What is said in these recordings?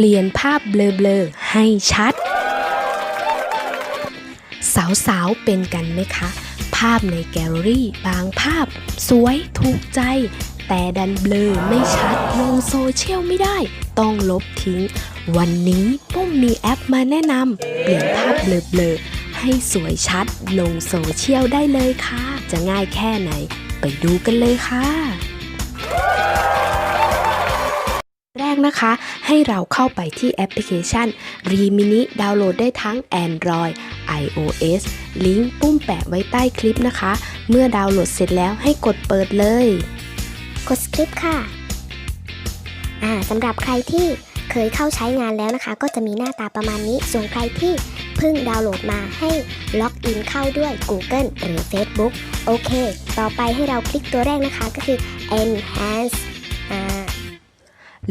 เปลี่ยนภาพเบลอๆให้ชัด สาวๆเป็นกันไหมคะ ภาพในแกลเลอรี่บางภาพ สวยถูกใจ แต่ดันเบลอไม่ชัดลงโซเชียลไม่ได้ ต้องลบทิ้ง วันนี้ปุ้มมีแอปมาแนะนำเปลี่ยนภาพเบลอๆให้สวยชัดลงโซเชียลได้เลยค่ะ จะง่ายแค่ไหน ไปดูกันเลยค่ะ แรกนะคะ ให้เราเข้าไปที่แอปพลิเคชัน r e m i n i ดาวน์โหลดได้ทั้ง Android iOS ลิงก์ปุ้มแปะไว้ใต้คลิปนะคะ เมื่อดาวน์โหลดเสร็จแล้วให้กดเปิดเลย กดคริปค่ะอ่าสำหรับใครที่เคยเข้าใช้งานแล้วนะคะ ก็จะมีหน้าตาประมาณนี้ ส่วนใครที่เพิ่งดาวน์โหลดมาให้ล็อกอินเข้าด้วย Google หรือ Facebook โอเค ต่อไปให้เราคลิกตัวแรกนะคะก็คือ enhance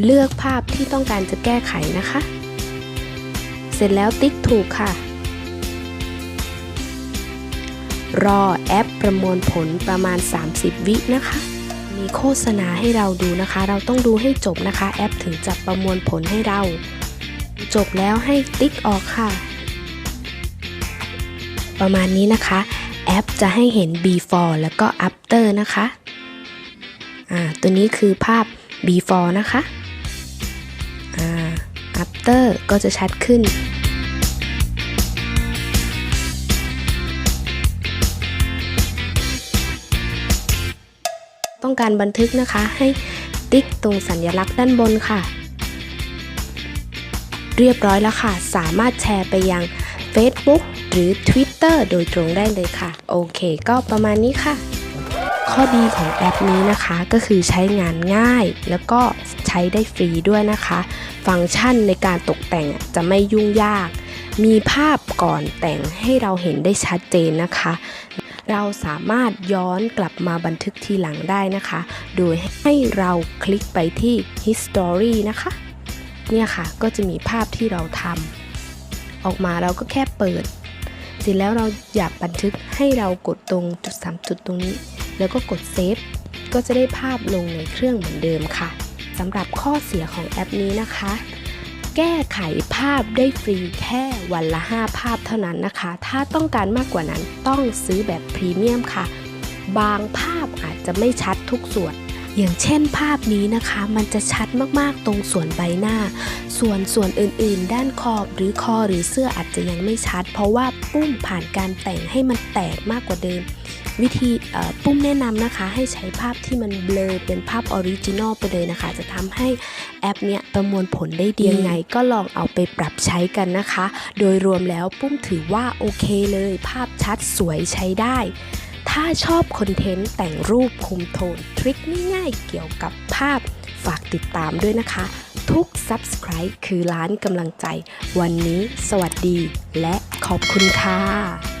เลือกภาพที่ต้องการจะแก้ไขนะคะ เสร็จแล้วติ๊กถูกค่ะ รอแอปประมวลผลประมาณ 30 วินะคะ มีโฆษณาให้เราดูนะคะ เราต้องดูให้จบนะคะ แอปถึงจะประมวลผลให้เรา จบแล้วให้ติ๊กออกค่ะ ประมาณนี้นะคะ แอปจะให้เห็น before แล้วก็ after นะคะ อ่า ตัวนี้คือภาพ before นะคะ after ก็จะชัดขึ้น ต้องการบันทึกนะคะให้ติ๊กตรงสัญลักษณ์ด้านบนค่ะ เรียบร้อยแล้วค่ะ สามารถแชร์ไปยัง Facebook หรือ Twitter โดยตรงได้เลยค่ะ โอเค ก็ประมาณนี้ค่ะ ข้อดีของแอปนี้นะคะก็คือใช้งานง่าย แล้วก็ใช้ได้ฟรีด้วยนะคะ ฟังก์ชันในการตกแต่งจะไม่ยุ่งยาก มีภาพก่อนแต่งให้เราเห็นได้ชัดเจนนะคะ เราสามารถย้อนกลับมาบันทึกทีหลังได้นะคะ โดยให้เราคลิกไปที่ history นะคะ เนี่ยค่ะก็จะมีภาพที่เราทำออกมาเราก็แค่เปิด เสร็จแล้วเราอยากบันทึกให้เรากดตรงจุดสามจุดตรงนี้ แล้วก็กดเซฟก็จะได้ภาพลงในเครื่องเหมือนเดิมค่ะสำหรับข้อเสียของแอปนี้นะคะ แก้ไขภาพได้ฟรีแค่วันละ 5 ภาพเท่านั้นนะคะ ถ้าต้องการมากกว่านั้นต้องซื้อแบบพรีเมียมค่ะ บางภาพอาจจะไม่ชัดทุกส่วน อย่างเช่นภาพนี้นะคะ มันจะชัดมากๆตรงส่วนใบหน้า ส่วนส่วนอื่นๆ ด้านขอบหรือคอหรือเสื้ออาจจะยังไม่ชัด เพราะว่าปุ้มผ่านการแต่งให้มันแตกมากกว่าเดิม วิธีปุ้มแนะนำนะคะ ให้ใช้ภาพที่มันเบลอเป็นภาพออริจินอลไปเลยนะคะ จะทำให้แอปเนี้ยประมวลผลได้ดียังไง ก็ลองเอาไปปรับใช้กันนะคะ โดยรวมแล้วปุ้มถือว่าโอเคเลย ภาพชัดสวยใช้ได้ ถ้าชอบคอนเทนต์แต่งรูปคุมโทน ทริคง่ายๆเกี่ยวกับภาพฝากติดตามด้วยนะคะ ทุก Subscribe คือล้านกำลังใจ วันนี้สวัสดีและขอบคุณค่ะ